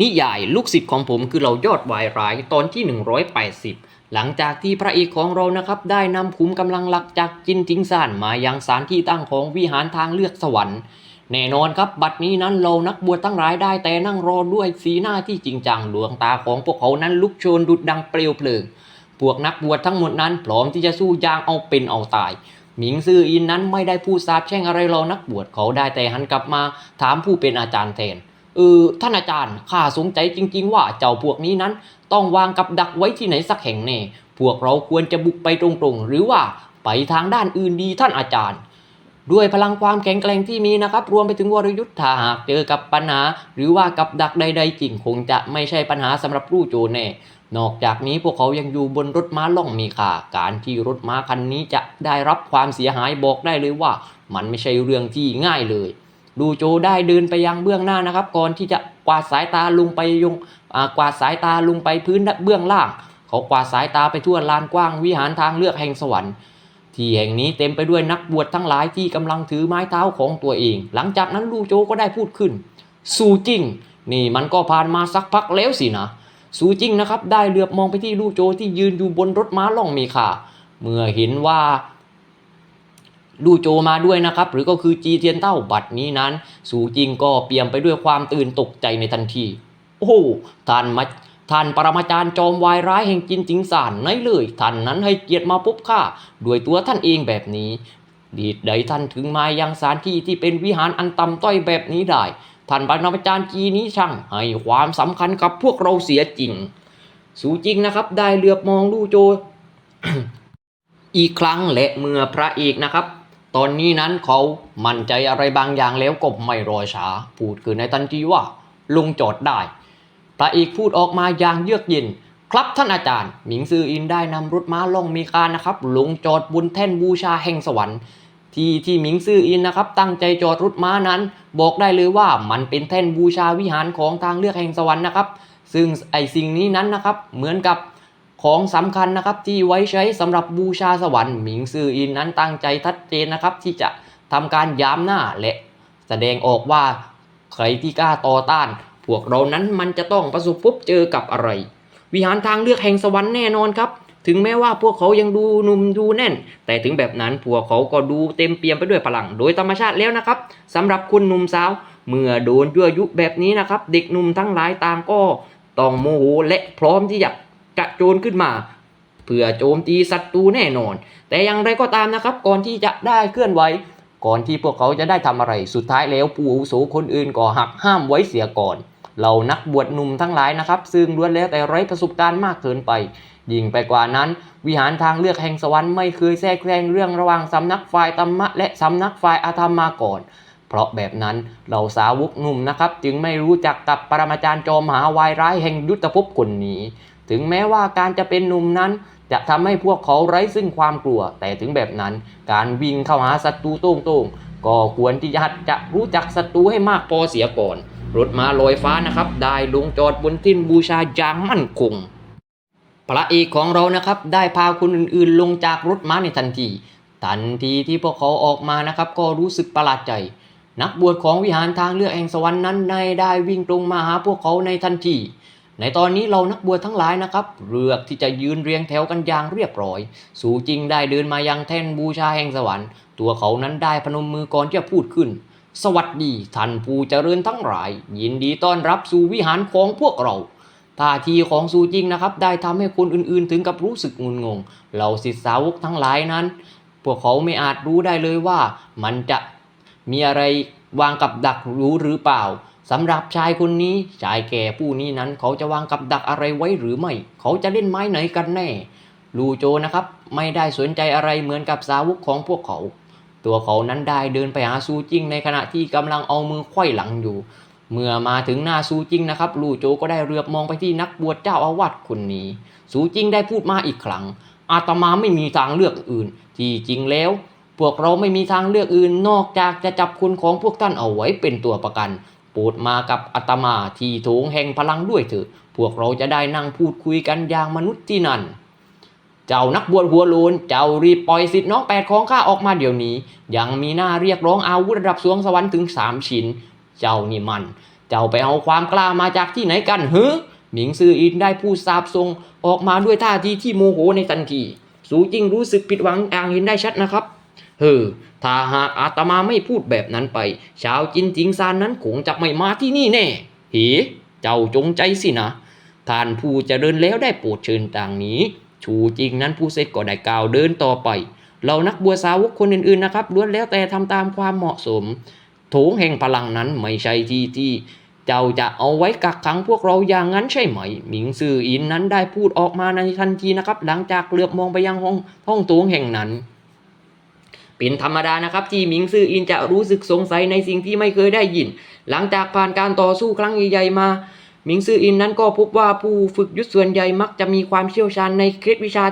นิยายลูกศิษย์ของผมคือเรายอดวายร้ายตอนที่ 180 หลังจากที่พระเอกของเรานะครับได้นำขุมกำลังหลักจากจินทิงซานมายังสถานที่ตั้งของวิหารทางเลือกสวรรค์แน่นอนครับบัดนี้นั้นเรานักบวชทั้งหลายได้แต่นั่งรอด้วยสีหน้าที่จริงจังดวงตาของพวกเขานั้นลุกโชนดุดดังเปลวเพลิง พวกนักบวชทั้งหมดนั้นพร้อมที่จะสู้อย่างเอาเป็นเอาตาย หมิงซื่ออินนั้นไม่ได้พูดสาบแช่งอะไรเรานักบวชเขาได้แต่หันกลับมาถามผู้เป็นอาจารย์แทน ออท่านอาจารย์ข้าสงสัยจริง ๆ ว่าเจ้าพวกนี้นั้น ต้องวางกับดักไว้ที่ไหนสักแห่งแน่พวกเราควรจะบุกไปตรงๆ หรือว่าไปทางด้านอื่นดีท่านอาจารย์ ด้วยพลังความแข็งแกร่งที่มีนะครับ รวมไปถึงวรยุทธ์ถ้าหากเจอกับปัญหา หรือว่ากับดักใด ๆ จริงคงจะไม่ใช่ปัญหาสำหรับลู่โจแน่นอกจากนี้พวกเขายังอยู่บนรถม้าล่องมีค่าการที่รถม้าคันนี้จะได้รับความเสียหายบอกได้เลยว่า มันไม่ใช่เรื่องที่ง่ายเลย ดูโจได้เดินไปยังเบื้องหน้านะครับ ก่อนที่จะกวาดสายตาลงไปยงกวาดสายตาลงไปพื้นเบื้องล่าง เขากวาดสายตาไปทั่วลานกว้างวิหารทางเลือกแห่งสวรรค์ที่แห่งนี้เต็มไปด้วยนักบวชทั้งหลายที่กำลังถือไม้เท้าของตัวเอง หลังจากนั้นลู่โจก็ได้พูดขึ้น สูจิงนี่มันก็ผ่านมาสักพักแล้วสินะ สูจิงนะครับได้เหลือบมองไปที่ลู่โจที่ยืนอยู่บนรถม้าล่องมีคาเมื่อเห็นว่า ลู่โจมาด้วยนะครับ หรือก็คือจีเทียนเต้าบัตรนี้นั้น สู่จริงก็เปี่ยมไปด้วยความตื่นตกใจในทันที โอ้โท่านมาท่านปรมาจารย์จอมวายร้ายแห่งจินจิงสานไหนเลย ท่านนั้นให้เกียรติมาพบข้าด้วยตัวท่านเองแบบนี้ดีดใดท่านถึงมายังสถานที่ที่เป็นวิหารอันต่ำต้อยแบบนี้ได้ ท่านปรมาจารย์จีนี้ช่างให้ความสำคัญกับพวกเราเสียจริง สู่จริงนะครับ ได้เหลือบมองลู่โจ อีกครั้งและเมื่อพระเอกนะครับ ตอนนี้นั้นเขามั่นใจอะไรบางอย่างแล้วก็ไม่รอช้า พูดคือในทันทีว่า ลุงจอดได้ พระเอกพูดออกมาอย่างเยือกเย็น ครับท่านอาจารย์ หมิงซืออินได้นำรถม้าล่องมีการนะครับ ลุงจอดบนแท่นบูชาแห่งสวรรค์ ที่ที่หมิงซืออินนะครับ ตั้งใจจอดรถม้านั้น บอกได้เลยว่ามันเป็นแท่นบูชาวิหารของทางเลือกแห่งสวรรค์นะครับ ซึ่งไอสิ่งนี้นั้นนะครับ เหมือนกับ ของสำคัญนะครับที่ไว้ใช้สำหรับบูชาสวรรค์หมิงซืออินนั้นตั้งใจชัดเจนนะครับ ที่จะทำการย้ำหน้าและแสดงออกว่าใครที่กล้าต่อต้าน พวกเรานั้นมันจะต้องประสบพบเจอกับอะไร วิหารทางเลือกแห่งสวรรค์แน่นอนครับ ถึงแม้ว่าพวกเขายังดูหนุ่มดูแน่น แต่ถึงแบบนั้นพวกเขาก็ดูเต็มเปี่ยมไปด้วยพลังโดยธรรมชาติแล้วนะครับสำหรับคุณหนุ่มสาว เมื่อโดนยั่วยุแบบนี้นะครับ เด็กหนุ่มทั้งหลายต่างก็ต้องโมโหและพร้อมที่จะ กระโจนขึ้นมาเพื่อโจมตีศัตรูแน่นอน แต่อย่างไรก็ตามนะครับ ก่อนที่จะได้เคลื่อนไหวก่อนที่พวกเขาจะได้ทำอะไร สุดท้ายแล้วผู้อาวุโสคนอื่นก็หักห้ามไว้เสียก่อนเรานักบวชหนุ่มทั้งหลายนะครับ ซึ่งล้วนแล้วแต่ไร้ประสบการณ์มากเกินไป ยิ่งไปกว่านั้น วิหารทางเลือกแห่งสวรรค์ไม่เคยแทรกแซงเรื่องระหว่างสำนักฝ่ายธรรมะและสำนักฝ่ายอาธรรมมาก่อน เพราะแบบนั้นเราสาวกหนุ่มนะครับ จึงไม่รู้จักกับปรมาจารย์จอมมหาวายร้ายแห่งยุทธภพคนนี้ ถึงแม้ว่าการจะเป็นหนุ่มนั้น จะทำให้พวกเขาไร้ซึ่งความกลัว แต่ถึงแบบนั้น การวิ่งเข้าหาศัตรูโต้งๆ ก็ควรที่จะจะรู้จักศัตรูให้มากพอเสียก่อน รถม้าลอยฟ้านะครับ ได้ลงจอดบนทิ้นบูชาอย่างมั่นคงพระเอกของเรานะครับได้พาคนอื่นๆ ลงจากรถม้าในทันที ทันทีที่พวกเขาออกมานะครับ ก็รู้สึกประหลาดใจ นักบวชของวิหารทางเลือกแห่งสวรรค์นั้นได้ได้วิ่งตรงมาหาพวกเขาในทันที ในตอนนี้เรานักบวชทั้งหลายนะครับเลือกที่จะยืนเรียงแถวกันอย่างเรียบร้อย สู่จริงได้เดินมายังแท่นบูชาแห่งสวรรค์ ตัวเขานั้นได้พนมมือก่อนจะพูดขึ้น สวัสดีท่านผู้เจริญทั้งหลาย ยินดีต้อนรับสู่วิหารของพวกเราท่าทีของสู่จริงนะครับ ได้ทำให้คนอื่นๆ ถึงกับรู้สึกงุนงงเหล่าศิษย์สาวกทั้งหลายนั้น พวกเขาไม่อาจรู้ได้เลยว่ามันจะมีอะไรวางกับดักรู้หรือเปล่า สำหรับชายคนนี้ชายแก่ผู้นี้นั้น เขาจะวางกับดักอะไรไว้หรือไม่ เขาจะเล่นไม้ไหนกันแน่ ลูโจนะครับ ไม่ได้สนใจอะไรเหมือนกับสาวกของพวกเขา ตัวเขานั้นได้เดินไปหาซูจิงในขณะที่กำลังเอามือไขว้หลังอยู่ เมื่อมาถึงหน้าซูจิงนะครับ ลูโจก็ได้เรือบมองไปที่นักบวชเจ้าอาวาสคนนี้ ซูจิงได้พูดมาอีกครั้ง อาตมาไม่มีทางเลือกอื่น ที่จริงแล้ว พวกเราไม่มีทางเลือกอื่นนอกจากจะจับคุณของพวกท่านเอาไว้เป็นตัวประกัน โปรดมากับอาตมาที่โถงแห่งพลังด้วยเถอะ พวกเราจะได้นั่งพูดคุยกันอย่างมนุษย์ที่นั่น เจ้านักบวชหัวโลน เจ้ารีบปล่อยสิทธิ์น้องแปดของข้าออกมาเดี๋ยวนี้ ยังมีหน้าเรียกร้องอาวุธระดับสวงสวรรค์ถึงสามชิ้น เจ้านี่มัน เจ้าไปเอาความกล้ามาจากที่ไหนกันเฮ้หมิงซืออินได้พูดสาบทรงออกมาด้วยท่าทีที่โมโหในทันที สูจิงรู้สึกผิดหวังอย่างเห็นได้ชัดนะครับ เฮ้อถ้าหากอาตมาไม่พูดแบบนั้นไป ชาวจินจิงซานนั้นคงจะไม่มาที่นี่แน่เฮ้เจ้าจงใจสินะ ท่านผู้จะเจริญแล้วได้โปรดเชิญต่างนี้ ชูจริงนั้นผู้เสร็จก็ได้กล่าวเดินต่อไป เรานักบัวสาวกคนอื่นๆนะครับล้วนแล้วแต่ทำตามความเหมาะสม โถงแห่งพลังนั้นไม่ใช่ที่ที่เจ้าจะเอาไว้กักขังพวกเราอย่างนั้นใช่ไหม หมิงซื่ออินนั้นได้พูดออกมาในทันทีนะครับ หลังจากเหลือบมองไปยังห้องห้องโถงแห่งนั้น เป็นธรรมดานะครับที่หมิงซื่ออินจะรู้สึกสงสัยในสิ่งที่ไม่เคยได้ยิน หลังจากผ่านการต่อสู้ครั้งใหญ่ๆมาหมิงซื่ออินนั้นก็พบว่าผู้ฝึกยุทธส่วนใหญ่มักจะมีความเชี่ยวชาญในเคล็ดวิชา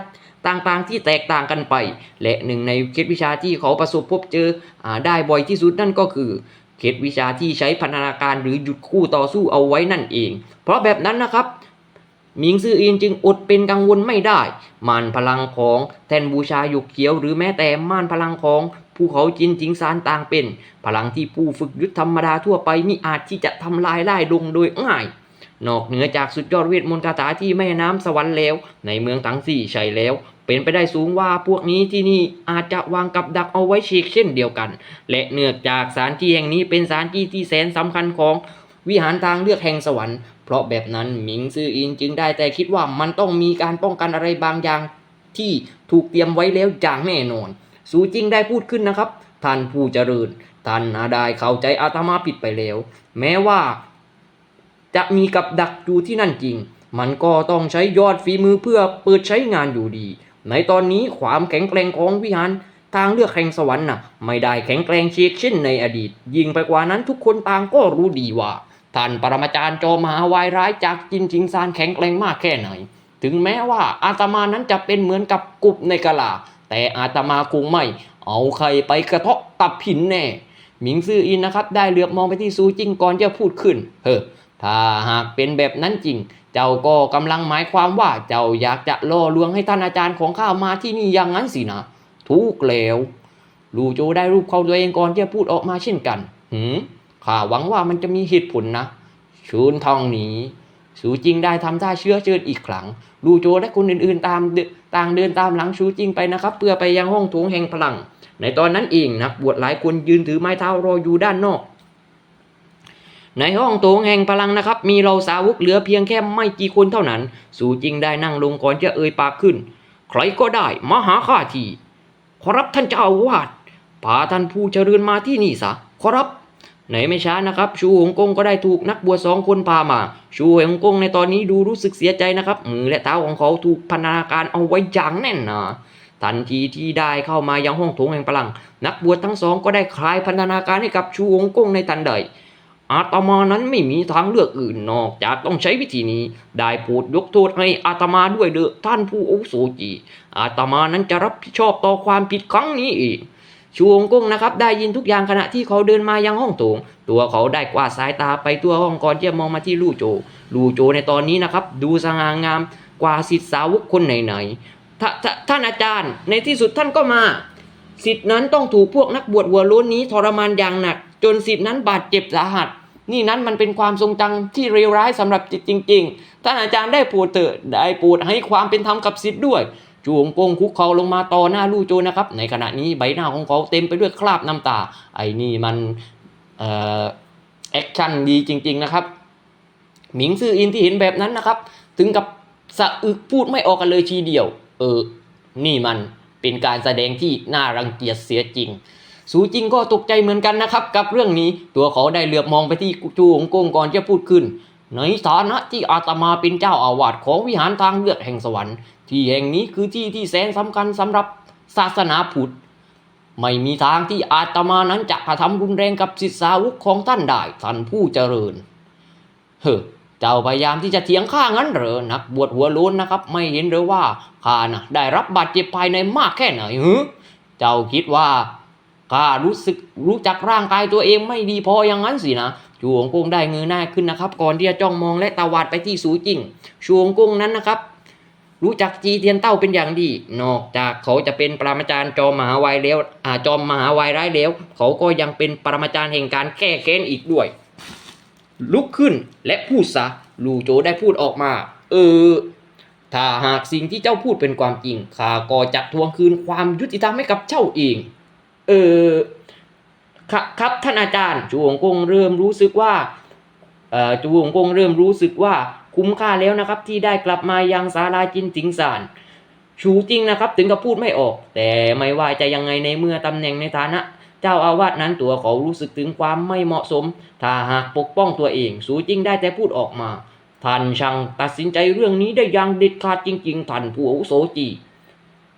ต่างๆ ที่แตกต่างกันไป และหนึ่งในเคล็ดวิชาที่เขาประสบพบเจออได้บ่อยที่สุดนั่นก็คือเคล็ดวิชาที่ใช้พันธนาการหรือหยุดคู่ต่อสู้เอาไว้นั่นเอง เพราะแบบนั้นนะครับ มิงซื่ออินจึงอดเป็นกังวลไม่ได้ม่านพลังของแทนบูชาหยกเขียวหรือแม้แต่ม่านพลังของภูเขาจินจิงซานต่างเป็น พลังที่ผู้ฝึกยุทธธรรมดาทั่วไปมิอาจที่จะทำลายได้ลงโดยง่าย นอกเหนือจากสุดยอดเวทมนต์คาถาที่แม่น้ำสวรรค์แล้ว ในเมืองทั้งสี่ใช่แล้ว เป็นไปได้สูงว่าพวกนี้ที่นี่อาจจะวางกับดักเอาไว้เชกเช่นเดียวกัน และเนื่องจากสานที่แห่งนี้เป็นสานที่ที่แสนสำคัญของ วิหารทางเลือกแห่งสวรรค์ เพราะแบบนั้นหมิงซื่ออินจึงได้แต่คิดว่ามันต้องมีการป้องกันอะไรบางอย่างที่ถูกเตรียมไว้แล้วอย่างแน่นอน สูจิงได้พูดขึ้นนะครับ ท่านผู้เจริญ ท่านนาได้เข้าใจอาตมาผิดไปแล้ว แม้ว่า จะมีกับดักอยู่ที่นั่นจริง มันก็ต้องใช้ยอดฝีมือเพื่อเปิดใช้งานอยู่ดี ในตอนนี้ความแข็งแกร่งของวิหารทางเลือกแห่งสวรรค์น่ะ ไม่ได้แข็งแกร่งเชกเช่นในอดีต ยิ่งไปกว่านั้นทุกคนต่างก็รู้ดีว่า ท่านปรมาจารย์จมหาวายร้ายจากจินจิงซานแข็งแกร่งมากแค่ไหน ถึงแม้ว่าอาตมานั้นจะเป็นเหมือนกับกุบในกะลา แต่อาตมาคงไม่ เอาใครไปกระเทาะกับหินแน่ หมิงซื่ออินนะครับ ได้เหลือบมองไปที่ซูจิงก่อนจะพูดขึ้น เฮ้อถ้าหากเป็นแบบนั้นจริง เจ้าก็กำลังหมายความว่าเจ้าอยากจะล่อลวงให้ท่านอาจารย์ของข้ามาที่นี่อย่างนั้นสินะ ทุกแล้วลูโจได้รูปเขาตัวเองก่อนที่จะพูดออกมาเช่นกัน หืม ข้าหวังว่ามันจะมีเหตุผลนะ ชูนทองหนี้สูจิงได้ทำท่าเชื้อเชิญอีกครั้งลูโจและคนอื่นๆตามต่างเดินตามหลังชูจิงไปนะครับ เพื่อไปยังห้องโถงแห่งพลัง ในตอนนั้นเองนักบวชหลายคนยืนถือไม้เท้ารออยู่ด้านนอก ในห้องโถงแห่งพลังนะครับ มีเราสาวกเหลือเพียงแค่ไม่กี่คนเท่านั้นสูจิงได้นั่งลงก่อนจะเอ่ยปากขึ้น ใครก็ได้มาหาข้าทีขอรับท่านเจ้าอาวาสพาท่านผู้เจริญมาที่นี่ซะขอรับ ไหนไม่ช้านะครับชูหงกงก็ได้ถูกนักบวชสองคนพามา ชูหงกงในตอนนี้ดูรู้สึกเสียใจนะครับมือและเท้าของเขาถูกพันธนาการเอาไว้อย่างแน่นนาทันทีที่ได้เข้ามายังห้องโถงแห่งพลัง นักบวชทั้งสองก็ได้คลายพันธนาการให้กับชูหงกงในทันใดอาตมานั้นไม่มีทางเลือกอื่นนอกจากต้องใช้วิธีนี้ ได้โปรดยกโทษให้อาตมาด้วยเด้อท่านผู้อุโสจีอาตมานั้นจะรับผิดชอบต่อความผิดครั้งนี้เอง ชูองกงนะครับได้ยินทุกอย่างขณะที่เขาเดินมายังห้องโถง ตัวเขาได้กวาดสายตาไปตัวห้องก่อนที่จะมองมาที่ลู่โจ ลู่โจในตอนนี้นะครับ ดูสง่างามกว่าสิทธิสาวกคนไหนๆถ้าถ้าท่านอาจารย์ ในที่สุดท่านก็มาสิทธินั้นต้องถูกพวกนักบวชหัวล้นนี้ทรมานอย่างหนัก จนสิทธินั้นบาดเจ็บสาหัส นี่นั้นมันเป็นความทรงจำที่เลวร้ายสำหรับจิตจริง ๆ ท่านอาจารย์ได้โปรดเถิดได้โปรดให้ความเป็นธรรมกับสิทธิ์ด้วย จูงกงคุกเข่าลงมาต่อหน้าลู่โจนะครับ ในขณะนี้ใบหน้าของเขาเต็มไปด้วยคราบน้ำตา ไอ้นี่มันเอ่อแอคชั่นดีจริง ๆ นะครับ หมิงซื่ออินที่เห็นแบบนั้นนะครับ ถึงกับสะอึกพูดไม่ออกกันเลยทีเดียว เออ นี่มันเป็นการแสดงที่น่ารังเกียจเสียจริง สูจิงก็ตกใจเหมือนกันนะครับ กับเรื่องนี้ตัวเขาได้เหลือบมองไปที่จูหงกงก่อนจะพูดขึ้น ในฐานะที่อาตมาเป็นเจ้าอาวาสของวิหารทางเลือกแห่งสวรรค์ ที่แห่งนี้คือที่ที่แสนสำคัญสำหรับศาสนาพุทธไม่มีทางที่อาตมานั้นจะกระทำรุนแรงกับศิษย์สาวกของท่านได้ท่านผู้เจริญ เฮ้เจ้าพยายามที่จะเถียงข้างั้นเหรอนักบวชหัวโล้นนะครับ ไม่เห็นหรือว่าข้านะได้รับบาดเจ็บภายในมากแค่ไหนเฮึเจ้าคิดว่า ข้ารู้สึกรู้จักร่างกายตัวเองไม่ดีพออย่างนั้นสินะชวงกงได้เงยหน้าขึ้นนะครับ ก่อนที่จะจ้องมองและตาวาดไปที่สูจิงชวงกงนั้นนะครับ รู้จักจีเทียนเต้าเป็นอย่างดี นอกจากเขาจะเป็นปรมาจารย์จอมมหาวัยแล้วอาจอมมหาวัยร้ายแล้ว เขาก็ยังเป็นปรมาจารย์แห่งการแก้แค้นอีกด้วย ลุกขึ้นและพูดซะลูโจได้พูดออกมา เออถ้าหากสิ่งที่เจ้าพูดเป็นความจริงข้าก็จะทวงคืนความยุติธรรมให้กับเจ้าเอง เออครับครับท่านอาจารย์จูหงกงเริ่มรู้สึกว่าเอ่อจูหงกงเริ่มรู้สึกว่าคุ้มค่าแล้วนะครับ ที่ได้กลับมายังศาลาจินติงซานชูจริงนะครับ ถึงกับพูดไม่ออก แต่ไม่ว่าจะยังไงในเมื่อตำแหน่งในฐานะ เจ้าอาวาสนั้นตัวเขารู้สึกถึงความไม่เหมาะสม ถ้าหากปกป้องตัวเอง สูจริงได้แต่พูดออกมาท่านช่างตัดสินใจเรื่องนี้ได้อย่างเด็ดขาดจริง ๆท่านผู้อาวุโสจี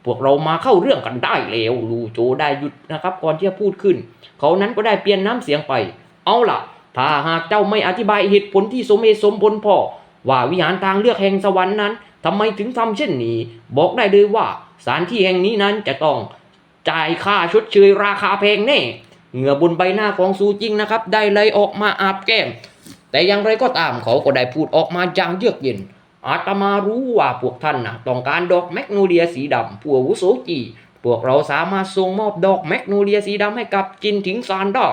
พวกเรามาเข้าเรื่องกันได้แล้วลูโจได้หยุดนะครับ ก่อนที่จะพูดขึ้น เขานั้นก็ได้เปลี่ยนน้ำเสียงไป เอาล่ะ ถ้าหากเจ้าไม่อธิบายเหตุผลที่สมเหตุสมผลพอว่าวิหารทางเลือกแห่งสวรรค์นั้นทำไมถึงทำเช่นนี้ บอกได้เลยว่าสถานที่แห่งนี้นั้นจะต้องจ่ายค่าชดเชยราคาแพงแน่เหงื่อบนใบหน้าของซูจิงนะครับ ได้เลยออกมาอาบแก้ม แต่อย่างไรก็ตามเขาก็ได้พูดออกมาอย่างเยือกเย็น อาตมารู้ว่าพวกท่านนะต้องการดอกแมกโนเลียสีดำผู้อาวุโสจีพวกเราสามารถส่งมอบดอกแมกโนเลียสีดำให้กับจินถิงซานได้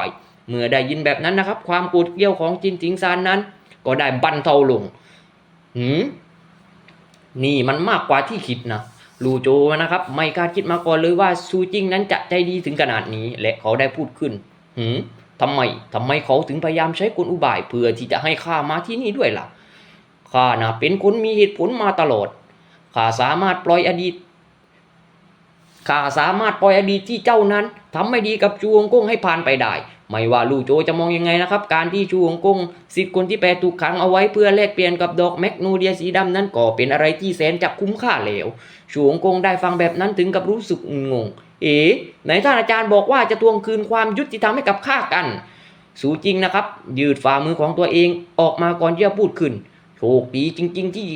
เมื่อได้ยินแบบนั้นนะครับ ความโกรธเกรี้ยวของจินถิงซานนั้น ก็ได้บรรเทาลงหืมนี่มันมากกว่าที่คิดนะลูโจนะครับ ไม่คาดคิดมาก่อนเลยว่าซูจิงนั้นจะใจดีถึงขนาดนี้ และเขาได้พูดขึ้นหืมทำไมทำไมเขาถึงพยายามใช้กลอุบายเพื่อที่จะให้ข้ามาที่นี่ด้วยล่ะ ข้านะเป็นคนมีเหตุผลมาตลอดข้าสามารถปล่อยอดีตข้าสามารถปล่อยอดีตที่เจ้านั้นทำไม่ดีกับจูฮงกงให้ผ่านไปได้ ไม่ว่าลู่โจจะมองยังไงนะครับ การที่จูฮงกงสิทธิ์คนที่แปรถูกขังเอาไว้เพื่อแลกเปลี่ยนกับดอกแมกโนเลียสีดำนั้นก็เป็นอะไรที่แสนจะคุ้มค่าแล้วจูฮงกงได้ฟังแบบนั้นถึงกับรู้สึกงง เอ๋ไหนท่านอาจารย์บอกว่าจะทวงคืนความยุติธรรมให้กับข้ากัน สูจริงนะครับ ยืดฝ่ามือของตัวเองออกมาก่อนที่จะพูดขึ้น โชคดีจริง ๆ ที่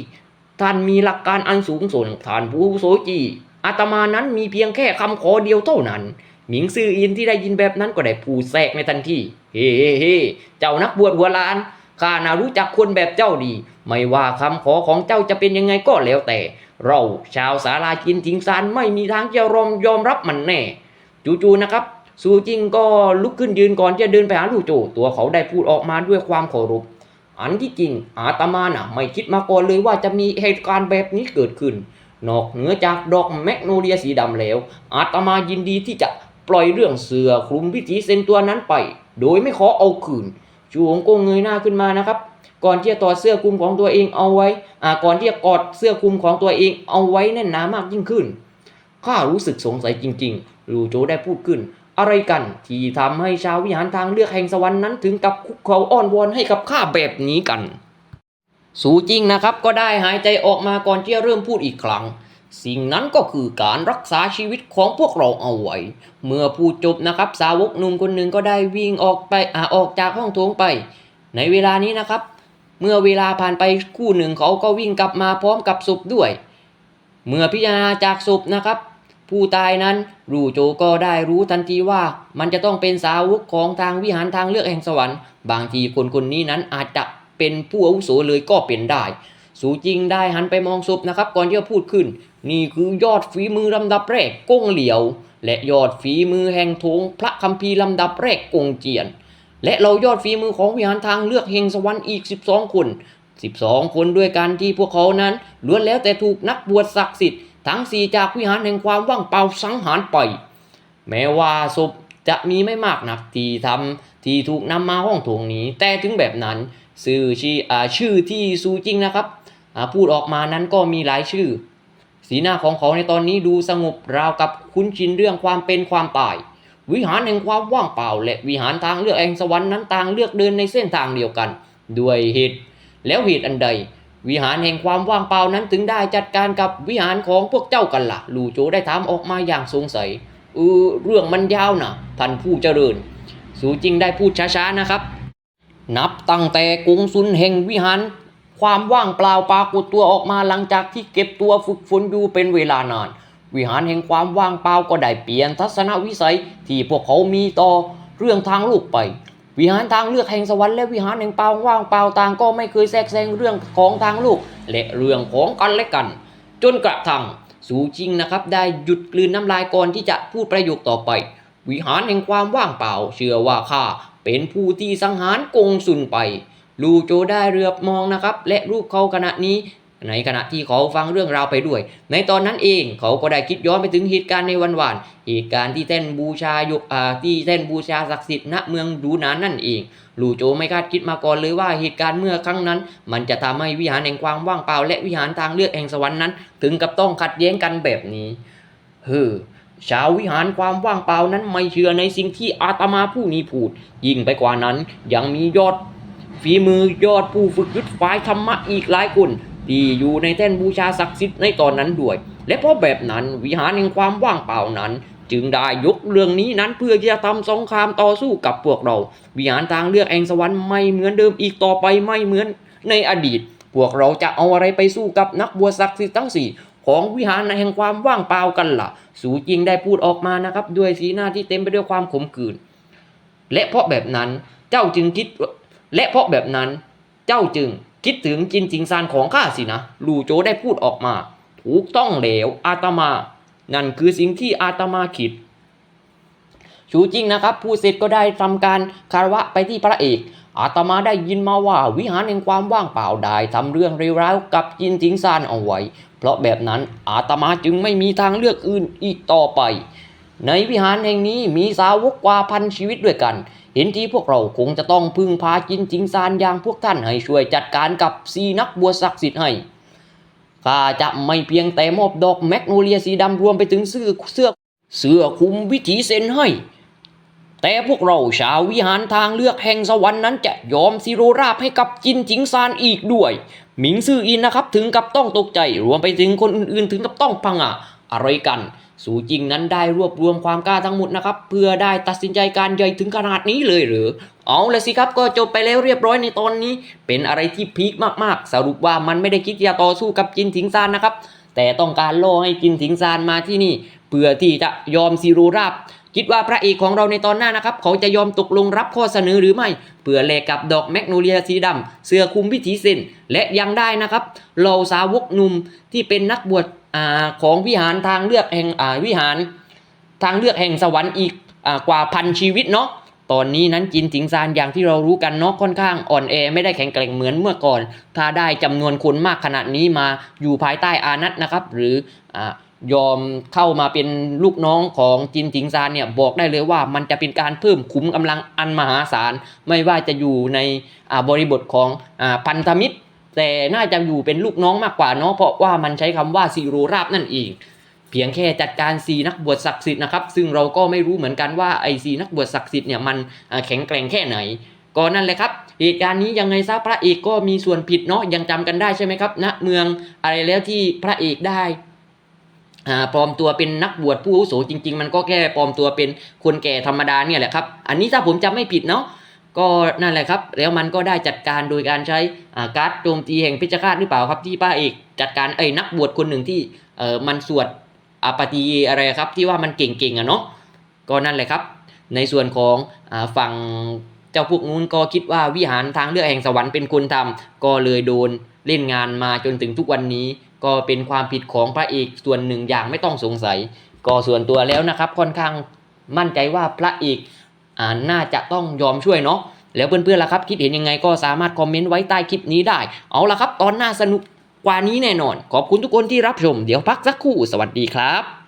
ท่านมีหลักการอันสูงส่งท่านผู้โสจีอาตมานั้นมีเพียงแค่คำขอเดียวเท่านั้น หมิงซื่ออินที่ได้ยินแบบนั้นก็ได้พูดแทรกในทันทีเฮ้เฮ้เฮ้เจ้านักบวชหัวล้านข้านารู้จักคนแบบเจ้าดี ไม่ว่าคำขอของเจ้าจะเป็นยังไงก็แล้วแต่ เราชาวสาราจินทิงซานไม่มีทางจะยอมยอมรับมันแน่ จู่ๆนะครับซูจิงก็ลุกขึ้นยืนก่อนจะเดินไปหาลู่โจ ตัวเขาได้พูดออกมาด้วยความเคารพ อันที่จริงอาตมาน่ะไม่คิดมาก่อนเลยว่าจะมีเหตุการณ์แบบนี้เกิดขึ้น นอกเหนือจากดอกแมกโนเลียสีดำแล้ว อาตมายินดีที่จะปล่อยเรื่องเสือคลุมพิธีเซนตัวนั้นไป โดยไม่ขอเอาคืนชูหงโกงเงยหน้าขึ้นมานะครับ ก่อนที่จะถอดเสื้อคลุมของตัวเองเอาไว้อ่าก่อนที่จะกอดเสื้อคลุมของตัวเองเอาไว้แน่นหนามากยิ่งขึ้นข้ารู้สึกสงสัยจริงๆลูโจได้พูดขึ้น อะไรกันที่ทำให้ชาววิหารทางเลือกแห่งสวรรค์นั้นถึงกับคุกเข่าอ้อนวอนให้กับข้าแบบนี้กัน สูจริงนะครับก็ได้หายใจออกมาก่อนที่จะเริ่มพูดอีกครั้ง สิ่งนั้นก็คือการรักษาชีวิตของพวกเราเอาไว้ เมื่อพูดจบนะครับ สาวกหนุ่มคนหนึ่งก็ได้วิ่งออกไปอ่าออกจากห้องโถงไป ในเวลานี้นะครับ เมื่อเวลาผ่านไปคู่หนึ่งเขาก็วิ่งกลับมาพร้อมกับศพด้วย เมื่อพิจารณาจากศพนะครับ ผู้ตายนั้นรูโจก็ได้รู้ทันทีว่า มันจะต้องเป็นสาวกของทางวิหารทางเลือกแห่งสวรรค์ บางทีคนคนนี้นั้นอาจจะเป็นผู้อาวุโสเลยก็เป็นได้ สูจริงได้หันไปมองศพนะครับ ก่อนที่จะพูดขึ้น นี่คือยอดฝีมือลำดับแรกก้งเหลียว และยอดฝีมือแห่งทงพระคัมภีร์ลำดับแรกกงเจียน และเรายอดฝีมือของวิหารทางเลือกแห่งสวรรค์อีก 12 คน 12 คนด้วยกันที่พวกเขานั้นล้วนแล้วแต่ถูกนักบวชศักดิ์สิทธิ์ ทั้งสี่จากวิหารแห่งความว่างเปล่าสังหารไป แม้ว่าศพจะมีไม่มากนักที่ทำที่ถูกนำมาห้องโถงนี้ แต่ถึงแบบนั้นชื่อชีอ่าชื่อที่ซูจริงนะครับพูดออกมานั้นก็มีหลายชื่อ สีหน้าของเขาในตอนนี้ดูสงบราวกับคุ้นชินเรื่องความเป็นความตาย วิหารแห่งความว่างเปล่า และวิหารทางเลือกแห่งสวรรค์นั้นต่างเลือกเดินในเส้นทางเดียวกัน ด้วยเหตุแล้วเหตุอันใด วิหารแห่งความว่างเปล่านั้นถึงได้จัดการกับวิหารของพวกเจ้ากันละ่ะ ลู่โจได้ถามออกมาอย่างสงสัยเออเรื่องมันยาวนะท่านผู้เจริญ สูจริงได้พูดช้าๆนะครับ นับตั้งแต่กุงซุนแห่งวิหาร ความว่างเปล่าปรากฏตัวออกมาหลังจากที่เก็บตัวฝึกฝนอยู่เป็นเวลานาน วิหารแห่งความว่างเปล่าก็ได้เปลี่ยนทัศนวิสัยที่พวกเขามีต่อเรื่องทางลูกไป วิหารทางเลือกแห่งสวรรค์และวิหารแห่งเปล่าว่างเปล่าต่างก็ไม่เคยแทรกแซงเรื่องของทางลูก และเรื่องของกันและกัน จนกระทั่งสูจิงนะครับได้หยุดกลืนน้ำลายก่อนที่จะพูดประโยคต่อไป วิหารแห่งความว่างเปล่า เชื่อว่าข้าเป็นผู้ที่สังหารกงสุนไป ลูโจได้เรือบมองนะครับ และรูปเขาขณะนี้ ในขณะที่เขาฟังเรื่องราวไปด้วย ในตอนนั้นเองเขาก็ได้คิดย้อนไปถึงเหตุการณ์ในวันวาน เหตุการณ์ที่แท่นบูชายกอ่าที่แท่นบูชาศักดิ์สิทธิ์ณเมืองดูนานนั่นเองลูโจไม่คาดคิดมาก่อนเลยว่าเหตุการณ์เมื่อครั้งนั้น มันจะทำให้วิหารแห่งความว่างเปล่า และวิหารทางเลือกแห่งสวรรค์นั้น ถึงกับต้องขัดแย้งกันแบบนี้เฮ้อชาววิหารความว่างเปล่านั้นไม่เชื่อในสิ่งที่อาตมาผู้นี้พูด ยิ่งไปกว่านั้นยังมียอดฝีมือยอดผู้ฝึกยุทธฝ่ายธรรมะอีกหลายคน ที่อยู่ในแท่นบูชาศักดิ์สิทธิ์ในตอนนั้นด้วย และเพราะแบบนั้นวิหารแห่งความว่างเปล่านั้น จึงได้ยกเรื่องนี้นั้นเพื่อที่จะทำสงครามต่อสู้กับพวกเรา วิหารทางเลือกแห่งสวรรค์ไม่เหมือนเดิมอีกต่อไปไม่เหมือนในอดีต พวกเราจะเอาอะไรไปสู้กับนักบวชศักดิ์สิทธิ์ทั้งสี่ของวิหารแห่งความว่างเปล่ากันล่ะ สูจิงได้พูดออกมานะครับ ด้วยสีหน้าที่เต็มไปด้วยความขมขื่นและเพราะแบบนั้นเจ้าจึงคิดและเพราะแบบนั้นเจ้าจึง คิดถึงจินจิงซานของข้าสินะ ลู่โจได้พูดออกมา ถูกต้องแล้วอาตมา นั่นคือสิ่งที่อาตมาคิดชูจริงนะครับ ผู้เสร็จก็ได้ทำการคารวะไปที่พระเอก อาตมาได้ยินมาว่าวิหารแห่งความว่างเปล่าได้ทำเรื่องเลวร้ายกับจินจิงซานเอาไว้ เพราะแบบนั้นอาตมาจึงไม่มีทางเลือกอื่นอีกต่อไป ในวิหารแห่งนี้มีสาวกกว่าพันชีวิตด้วยกัน เห็นที่พวกเราคงจะต้องพึ่งพาจินจิงซานอย่างพวกท่านให้ช่วยจัดการกับซีนักบวชศักดิ์สิทธิ์ให้ข้าจะไม่เพียงแต่มอบดอกแมกโนเลียสีดำรวมไปถึงเสื้อเสื้อเสื้อคุมวิถีเซนให้ แต่พวกเราชาววิหารทางเลือกแห่งสวรรค์นั้นจะยอมซิโรราบให้กับจินจิงซานอีกด้วย หมิงซื่ออินนะครับถึงกับต้องตกใจรวมไปถึงคนอื่นๆ ถึงกับต้องพังอะอะไรกัน สูจริงนั้นได้รวบรวมความกล้าทั้งหมดนะครับ เพื่อได้ตัดสินใจการใหญ่ถึงขนาดนี้เลยหรือ เอาละสิครับก็จบไปแล้วเรียบร้อยในตอนนี้ เป็นอะไรที่พีคมากๆ สรุปว่ามันไม่ได้คิดจะต่อสู้กับจินถิงซานนะครับ แต่ต้องการล่อให้จินถิงซานมาที่นี่ เพื่อที่จะยอมซีรูราบคิดว่าพระเอกของเราในตอนหน้านะครับ เขาจะยอมตกลงรับข้อเสนอหรือไม่ เพื่อแลกกับดอกแมกโนเลียสีดำเสื้อคลุมพิธีเซนและยังได้นะครับเหล่าสาวกหนุ่มที่เป็นนักบวช ของวิหารทางเลือกแห่งวิหารทางเลือกแห่งสวรรค์อีกอกว่าพันชีวิตเนาะตอนนี้นั้นจินถิงซานอย่างที่เรารู้กันเนาะค่อนข้างอ่อนแอไม่ได้แข็งแกร่งเหมือนเมื่อก่อน ถ้าได้จำนวนคนมากขนาดนี้มาอยู่ภายใต้อานัตนะครับ หรืออยอมเข้ามาเป็นลูกน้องของจินถิงซานเนี่ยบอกได้เลยว่ามันจะเป็นการเพิ่มขุมกำลังอันมหาศาล ไม่ว่าจะอยู่ในบริบทของอพันธมิตร แต่น่าจะอยู่เป็นลูกน้องมากกว่าเนาะเพราะว่ามันใช้คำว่าซีโรราบนั่นเองเพียงแค่จัดการสีนักบวชศักดิ์สิทธิ์นะครับซึ่งเราก็ไม่รู้เหมือนกันว่าไอซีนักบวชศักดิ์สิทธิ์เนี่ยมันแข็งแกร่งแค่ไหนก็นั่นแหละครับเหตุการณ์นี้ยังไงซะพระเอกก็มีส่วนผิดเนาะยังจำกันได้ใช่ไหมครับณเมืองอะไรแล้วที่พระเอกได้ปลอมตัวเป็นนักบวชผู้อาวุโสจริง ๆ มันก็แค่ปลอมตัวเป็นคนแก่ธรรมดาเนี่ยแหละครับ อันนี้ถ้าผมจำไม่ผิดเนาะ ก็นั่นแหละครับ แล้วมันก็ได้จัดการโดยการใช้การ์ดโจมตีแห่งพิจฆาตหรือเปล่าครับ ที่พระเอกจัดการเอ้นักบวชคนหนึ่งที่เออมันสวดอปาตีอะไรครับ ที่ว่ามันเก่งๆอะเนาะก็นั่นแหละครับ ในส่วนของฝั่งเจ้าพวกนู้นก็คิดว่าวิหารทางเลือกแห่งสวรรค์เป็นคนทำก็เลยโดนเล่นงานมาจนถึงทุกวันนี้ ก็เป็นความผิดของพระเอกส่วนหนึ่งอย่างไม่ต้องสงสัย ก็ส่วนตัวแล้วนะครับค่อนข้างมั่นใจว่าพระเอก น่าจะต้องยอมช่วยเนาะแล้วเพื่อนๆล่ะครับ คิดเห็นยังไงก็สามารถคอมเมนต์ไว้ใต้คลิปนี้ได้ เอาละครับ ตอนหน้าสนุกกว่านี้แน่นอน ขอบคุณทุกคนที่รับชม เดี๋ยวพักสักครู่ สวัสดีครับ